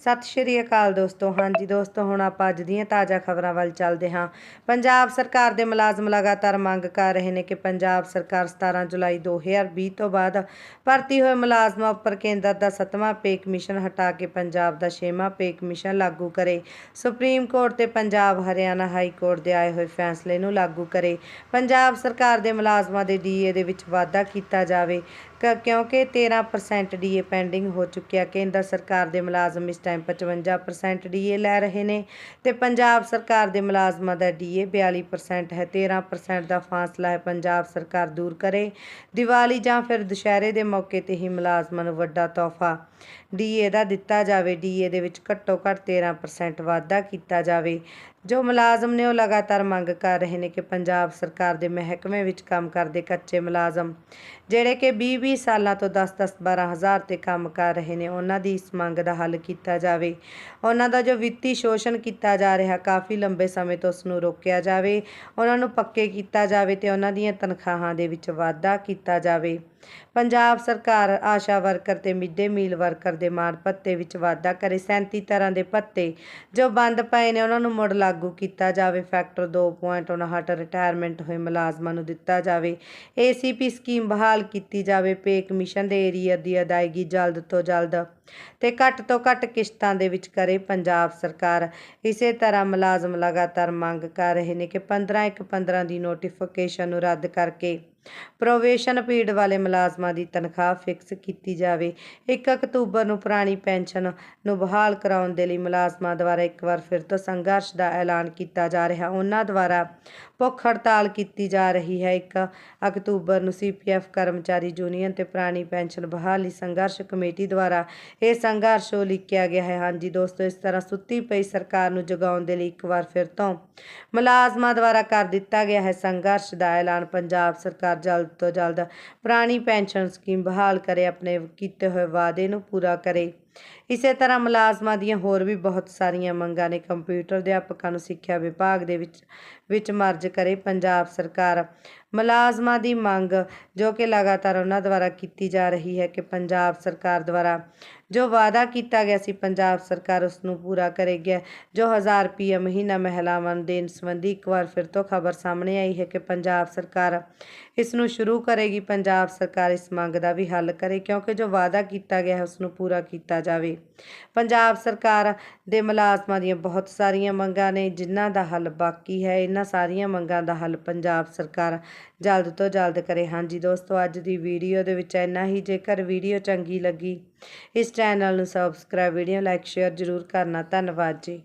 ਸਤਿ ਸ਼੍ਰੀ ਅਕਾਲ ਦੋਸਤੋ। ਹਾਂਜੀ ਦੋਸਤੋ, ਹੁਣ ਆਪਾਂ ਅੱਜ ਦੀਆਂ ਤਾਜ਼ਾ ਖਬਰਾਂ ਵੱਲ ਚੱਲਦੇ ਹਾਂ। ਪੰਜਾਬ ਸਰਕਾਰ ਦੇ ਮੁਲਾਜ਼ਮ ਲਗਾਤਾਰ ਮੰਗ ਕਰ ਰਹੇ ਨੇ ਕਿ ਪੰਜਾਬ ਸਰਕਾਰ 17 ਜੁਲਾਈ 2020 ਤੋਂ ਬਾਅਦ ਭਰਤੀ ਹੋਏ ਮੁਲਾਜ਼ਮਾਂ ਉੱਪਰ ਕੇਂਦਰ ਦਾ 7ਵਾਂ ਪੇ ਕਮਿਸ਼ਨ ਹਟਾ ਕੇ ਪੰਜਾਬ ਦਾ 6ਵਾਂ ਪੇ ਕਮਿਸ਼ਨ ਲਾਗੂ ਕਰੇ। ਸੁਪਰੀਮ ਕੋਰਟ ਤੇ ਪੰਜਾਬ ਹਰਿਆਣਾ ਹਾਈ ਕੋਰਟ ਦੇ ਆਏ ਹੋਏ ਫੈਸਲੇ ਨੂੰ ਲਾਗੂ ਕਰੇ। ਪੰਜਾਬ ਸਰਕਾਰ ਦੇ ਮੁਲਾਜ਼ਮਾਂ ਦੇ ਡੀਏ ਦੇ ਵਿੱਚ ਵਾਧਾ ਕੀਤਾ ਜਾਵੇ। ਕਿਉਂਕਿ 13% ਡੀਏ ਪੈਂਡਿੰਗ ਹੋ ਚੁੱਕਿਆ। ਕੇਂਦਰ ਸਰਕਾਰ ਦੇ ਮੁਲਾਜ਼ਮ ਇਸ ਟਾਈਮ 55% ਡੀਏ ਲੈ ਰਹੇ ਨੇ ਤੇ ਪੰਜਾਬ ਸਰਕਾਰ ਦੇ ਮੁਲਾਜ਼ਮਾਂ ਦਾ ਡੀਏ 42% ਹੈ। 13% ਦਾ ਫਾਸਲਾ ਹੈ। ਪੰਜਾਬ ਸਰਕਾਰ ਦੂਰ ਕਰੇ ਦੀਵਾਲੀ ਜਾਂ ਫਿਰ ਦੁਸ਼ਹਿਰੇ ਦੇ ਮੌਕੇ ਤੇ ਹੀ ਮੁਲਾਜ਼ਮਾਂ ਨੂੰ ਵੱਡਾ ਤੋਹਫਾ ਡੀਏ ਦਾ ਦਿੱਤਾ ਜਾਵੇ। ਡੀਏ ਦੇ ਵਿੱਚ ਘੱਟੋ ਘੱਟ 13% ਵਾਧਾ ਕੀਤਾ ਜਾਵੇ। ਜੋ ਮੁਲਾਜ਼ਮ ਨੇ ਉਹ ਲਗਾਤਾਰ ਮੰਗ ਕਰ ਰਹੇ ਨੇ ਕਿ ਪੰਜਾਬ ਸਰਕਾਰ ਦੇ ਮਹਿਕਮੇ ਵਿੱਚ ਕੰਮ ਕਰਦੇ ਕੱਚੇ ਮੁਲਾਜ਼ਮ, ਜਿਹੜੇ ਕਿ 20-20 ਸਾਲਾਂ ਤੋਂ 10-10 12 ਹਜ਼ਾਰ ਤੇ ਕੰਮ ਕਰ ਰਹੇ ਨੇ, ਉਹਨਾਂ ਦੀ ਇਸ ਮੰਗ ਦਾ ਹੱਲ ਕੀਤਾ ਜਾਵੇ। ਉਹਨਾਂ ਦਾ ਜੋ ਵਿੱਤੀ ਸ਼ੋਸ਼ਣ ਕੀਤਾ ਜਾ ਰਿਹਾ, ਕਾਫੀ ਲੰਬੇ ਸਮੇਂ ਤੋਂ ਉਸ ਨੂੰ ਰੋਕਿਆ ਜਾਵੇ, ਉਹਨਾਂ ਨੂੰ ਪੱਕੇ ਕੀਤਾ ਜਾਵੇ ਤੇ ਉਹਨਾਂ ਦੀਆਂ ਤਨਖਾਹਾਂ ਦੇ ਵਿੱਚ ਵਾਧਾ ਕੀਤਾ ਜਾਵੇ। ਪੰਜਾਬ ਸਰਕਾਰ ਆਸ਼ਾ ਵਰਕਰ ਤੇ ਮਿੱਡੇ ਮੀਲ ਵਰਕਰ ਦੇ ਮਾਣ ਭੱਤੇ ਵਿੱਚ ਵਾਧਾ ਕਰੇ। 37 ਤਰ੍ਹਾਂ ਦੇ ਭੱਤੇ ਜੋ ਬੰਦ ਪਏ ਨੇ, ਉਹਨਾਂ ਨੂੰ ਮੁੜ ਲਾਗੂ ਕੀਤਾ ਜਾਵੇ। ਫੈਕਟਰ 2.59 ਰਿਟਾਇਰਮੈਂਟ ਹੋਏ ਮੁਲਾਜ਼ਮਾਂ ਨੂੰ ਦਿੱਤਾ ਜਾਵੇ। ਏਸੀਪੀ ਸਕੀਮ ਬਹਾਲ ਕੀਤੀ ਜਾਵੇ। ਪੇ ਕਮਿਸ਼ਨ ਦੇ ਏਰੀਆ ਦੀ ਅਦਾਇਗੀ ਜਲਦ ਤੋਂ ਜਲਦ ਤੇ ਘੱਟ ਤੋਂ ਘੱਟ ਕਿਸ਼ਤਾਂ ਦੇ ਵਿੱਚ ਕਰੇ ਪੰਜਾਬ ਸਰਕਾਰ। ਇਸੇ ਤਰ੍ਹਾਂ ਮੁਲਾਜ਼ਮ ਲਗਾਤਾਰ ਮੰਗ ਕਰ ਰਹੇ ਨੇ ਕਿ 15 ਇੱਕ 15 ਦੀ ਨੋਟੀਫਿਕੇਸ਼ਨ ਨੂੰ ਰੱਦ ਕਰਕੇ ਪ੍ਰੋਵੇਸ਼ਨ ਪੀਰੀਅਡ ਵਾਲੇ ਮੁਲਾਜ਼ਮਾਂ ਦੀ ਤਨਖਾਹ ਫਿਕਸ ਕੀਤੀ ਜਾਵੇ। 1 ਅਕਤੂਬਰ ਨੂੰ ਪੁਰਾਣੀ ਪੈਨਸ਼ਨ ਨੂੰ ਬਹਾਲ ਕਰਾਉਣ ਦੇ ਲਈ ਮੁਲਾਜ਼ਮਾਂ ਦੁਆਰਾ ਇੱਕ ਵਾਰ ਫਿਰ ਤੋਂ ਸੰਘਰਸ਼ ਦਾ ਐਲਾਨ ਕੀਤਾ ਜਾ ਰਿਹਾ। ਉਹਨਾਂ ਦੁਆਰਾ ਭੁੱਖ ਹੜਤਾਲ ਕੀਤੀ ਜਾ ਰਹੀ ਹੈ। 1 ਅਕਤੂਬਰ ਨੂੰ ਸੀਪੀਐਫ ਕਰਮਚਾਰੀ ਯੂਨੀਅਨ ਤੇ ਪੁਰਾਣੀ ਪੈਨਸ਼ਨ ਬਹਾਲੀ ਸੰਘਰਸ਼ ਕਮੇਟੀ ਦੁਆਰਾ ਇਹ ਸੰਘਰਸ਼ ਉਲੀਕਿਆ ਗਿਆ ਹੈ। ਹਾਂਜੀ ਦੋਸਤੋ, ਇਸ ਤਰ੍ਹਾਂ ਸੁੱਤੀ ਪਈ ਸਰਕਾਰ ਨੂੰ ਜਗਾਉਣ ਦੇ ਲਈ ਇੱਕ ਵਾਰ ਫਿਰ ਤੋਂ ਮੁਲਾਜ਼ਮਾਂ ਦੁਆਰਾ ਕਰ ਦਿੱਤਾ ਗਿਆ ਹੈ ਸੰਘਰਸ਼ ਦਾ ਐਲਾਨ। ਪੰਜਾਬ ਸਰਕਾਰ ਜਲਦ ਤੋਂ ਜਲਦ ਪੁਰਾਣੀ ਪੈਨਸ਼ਨ ਸਕੀਮ ਬਹਾਲ ਕਰੇ, ਆਪਣੇ ਕੀਤੇ ਹੋਏ ਵਾਅਦੇ ਨੂੰ ਪੂਰਾ ਕਰੇ। ਇਸੇ ਤਰ੍ਹਾਂ ਮੁਲਾਜ਼ਮਾਂ ਦੀਆਂ ਹੋਰ ਵੀ ਬਹੁਤ ਸਾਰੀਆਂ ਮੰਗਾਂ ਨੇ। ਕੰਪਿਊਟਰ ਅਧਿਆਪਕਾਂ ਨੂੰ ਸਿੱਖਿਆ ਵਿਭਾਗ ਦੇ ਵਿੱਚ ਵਿੱਚ ਮਰਜ ਕਰੇ ਪੰਜਾਬ ਸਰਕਾਰ। ਮੁਲਾਜ਼ਮਾਂ ਦੀ ਮੰਗ, ਜੋ ਕਿ ਲਗਾਤਾਰ ਉਹਨਾਂ ਦੁਆਰਾ ਕੀਤੀ ਜਾ ਰਹੀ ਹੈ ਕਿ ਪੰਜਾਬ ਸਰਕਾਰ ਦੁਆਰਾ ਜੋ ਵਾਅਦਾ ਕੀਤਾ ਗਿਆ ਸੀ, ਪੰਜਾਬ ਸਰਕਾਰ ਉਸ ਨੂੰ ਪੂਰਾ ਕਰੇਗੀ। ਜੋ 1000 ਰੁਪਏ ਮਹੀਨਾ ਮਹਿਲਾਵਾਂ ਨੂੰ ਦੇਣ ਸੰਬੰਧੀ ਇੱਕ ਵਾਰ ਫਿਰ ਤੋਂ ਖਬਰ ਸਾਹਮਣੇ ਆਈ ਹੈ ਕਿ ਪੰਜਾਬ ਸਰਕਾਰ ਇਸ ਨੂੰ ਸ਼ੁਰੂ ਕਰੇਗੀ। ਪੰਜਾਬ ਸਰਕਾਰ ਇਸ ਮੰਗ ਦਾ ਵੀ ਹੱਲ ਕਰੇ, ਕਿਉਂਕਿ ਜੋ ਵਾਅਦਾ ਕੀਤਾ ਗਿਆ ਹੈ ਉਸ ਨੂੰ ਪੂਰਾ ਕੀਤਾ ਜਾਵੇ। ਪੰਜਾਬ ਸਰਕਾਰ ਦੇ ਮੁਲਾਜ਼ਮਾਂ ਦੀਆਂ ਬਹੁਤ ਸਾਰੀਆਂ ਮੰਗਾਂ ਨੇ, ਜਿਨ੍ਹਾਂ ਦਾ ਹੱਲ ਬਾਕੀ ਹੈ ਇਹਨਾਂ ਸਾਰੀਆਂ ਮੰਗਾਂ ਦਾ ਹੱਲ ਪੰਜਾਬ ਸਰਕਾਰ ਜਲਦ ਤੋਂ ਜਲਦ ਕਰੇ। ਹਾਂਜੀ ਦੋਸਤੋ, ਅੱਜ ਦੀ ਵੀਡੀਓ ਦੇ ਵਿੱਚ ਇੰਨਾ ਹੀ। ਜੇਕਰ ਵੀਡੀਓ ਚੰਗੀ ਲੱਗੀ, ਇਸ ਚੈਨਲ ਨੂੰ ਸਬਸਕ੍ਰਾਈਬ ਵੀਡੀਓ ਲਾਈਕ ਸ਼ੇਅਰ ਜ਼ਰੂਰ ਕਰਨਾ। ਧੰਨਵਾਦ ਜੀ।